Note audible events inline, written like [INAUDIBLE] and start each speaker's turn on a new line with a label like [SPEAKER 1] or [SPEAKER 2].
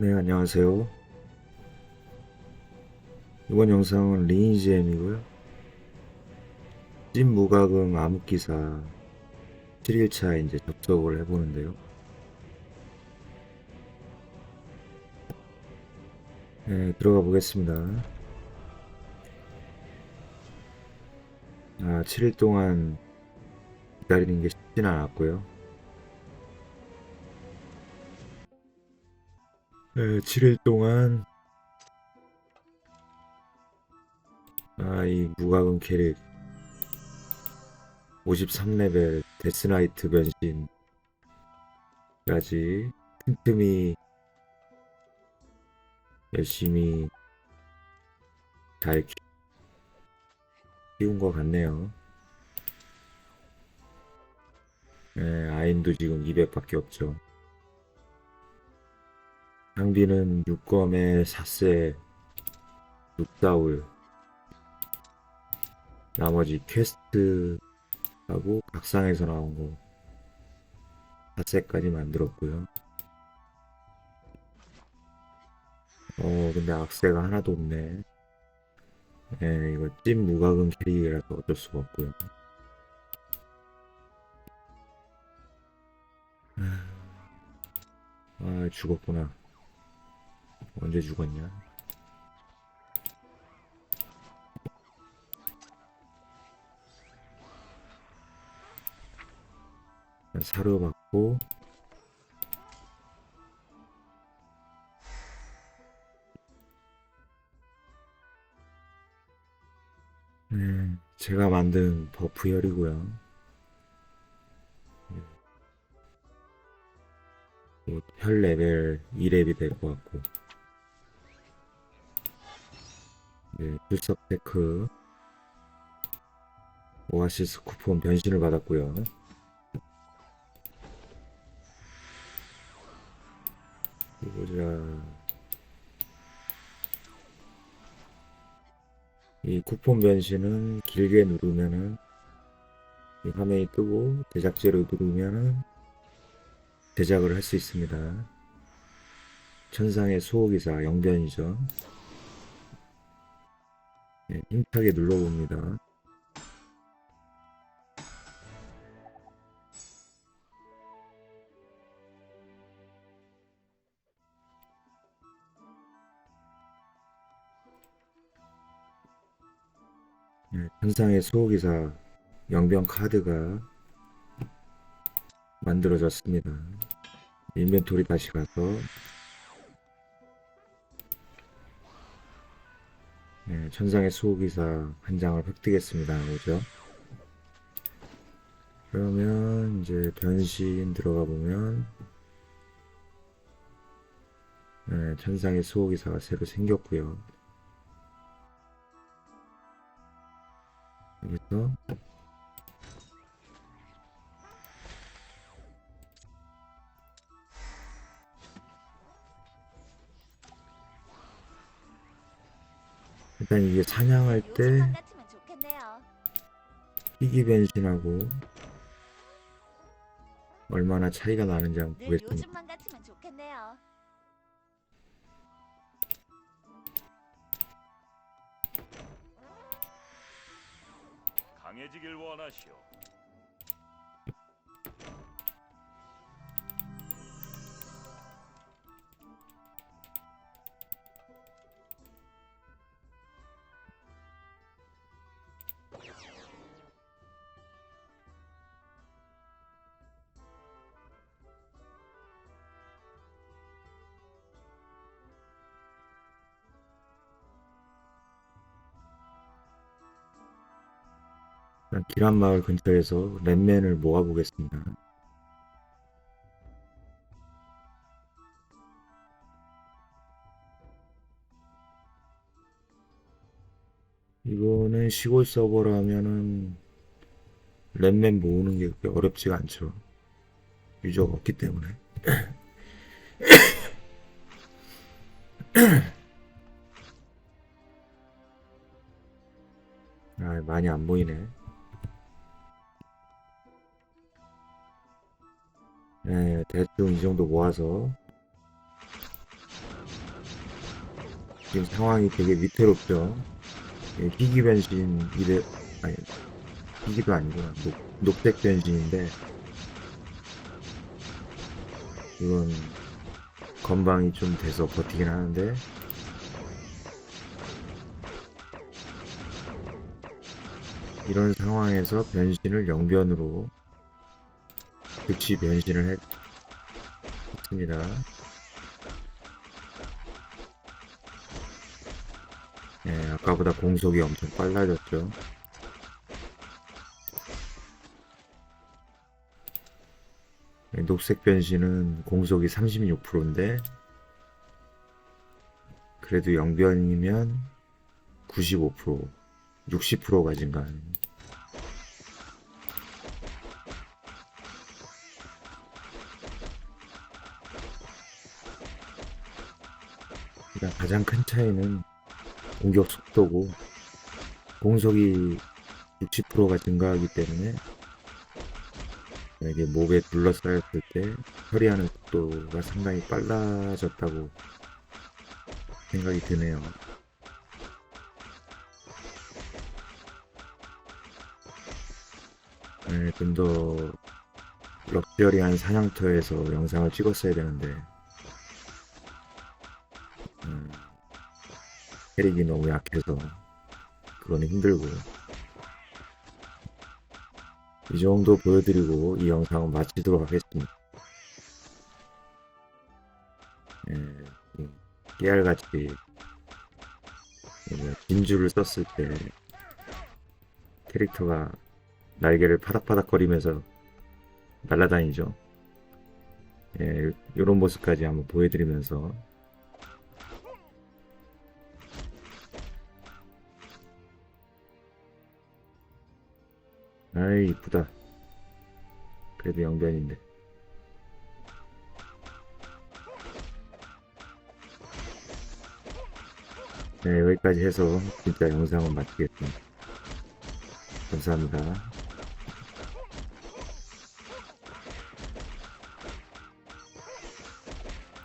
[SPEAKER 1] 네, 안녕하세요. 이번 영상은 리니지엠이고요. 찐 무과금 암흑기사 7일차 이제 접속을 해보는데요. 네, 들어가 보겠습니다. 아, 7일 동안 기다리는 게 쉽진 않았고요. 네, 7일 동안 아, 이 무과금 캐릭 53레벨 데스나이트 변신까지 틈틈이 열심히 잘 키- 키운 것 같네요. 네, 아인도 지금 200밖에 없죠. 장비는 6검에 4세 6다울. 나머지 퀘스트하고 각상에서 나온 거 4세까지 만들었고요. 어 근데 악세가 하나도 없네. 예 이거 찐 무과금 캐릭이라서 어쩔 수가 없고요. 아 죽었구나 언제 죽었냐? 사료 받고 네, 제가 만든 버프 열이고요. 뭐, 혈 레벨 2렙이 될 것 같고 네, 출석 테크 오아시스 쿠폰 변신을 받았고요. 보자. 이 쿠폰 변신은 길게 누르면은 이 화면이 뜨고 제작제로 누르면은 제작을 할 수 있습니다. 천상의 수호기사 영변이죠. 네, 힘차게 눌러봅니다. 네, 천상의 수호기사 영변 카드가 만들어졌습니다. 인벤토리 다시 가서 네, 천상의 수호기사 한 장을 획득했습니다. 오죠? 그러면 이제 변신 들어가 보면 네, 천상의 수호기사가 새로 생겼고요. 여기서 일단 이게 사냥할 때
[SPEAKER 2] 좋겠네요.
[SPEAKER 1] 희귀 변신하고 얼마나 차이가 나는지 한번
[SPEAKER 2] 늘
[SPEAKER 1] 보겠습니다.
[SPEAKER 3] 강해지길 원하시오.
[SPEAKER 1] 기란마을 근처에서 랩맨을 모아보겠습니다. 이거는 시골 서버라면은 랩맨 모으는 게 그렇게 어렵지가 않죠. 유저가 없기 때문에. [COUGHS] 아, 많이 안 보이네. 네, 대충 이 정도 모아서 지금 상황이 되게 위태롭죠. 예, 희귀 변신 이래 아니 희귀도 아니구나 녹, 녹색 변신인데 이건 건방이 좀 돼서 버티긴 하는데 이런 상황에서 변신을 영변으로 즉시 변신을 했, 했습니다. 예, 아까보다 공속이 엄청 빨라졌죠. 예, 녹색 변신은 공속이 36%인데 그래도 영변이면 95% 60%가 증가하는 가장 큰 차이는 공격 속도고 공속이 60%가 증가하기 때문에 이게 목에 둘러싸였을 때 처리하는 속도가 상당히 빨라졌다고 생각이 드네요. 네, 좀더 럭셔리한 사냥터에서 영상을 찍었어야 되는데 캐릭이 너무 약해서 그거는 힘들고 이 정도 보여드리고 이 영상은 마치도록 하겠습니다. 예, 이 깨알같이 이 진주를 썼을 때 캐릭터가 날개를 파닥파닥거리면서 날아다니죠. 예, 이런 모습까지 한번 보여드리면서 아이 이쁘다. 그래도 영변인데. 네, 여기까지 해서 진짜 영상을 마치겠습니다. 감사합니다.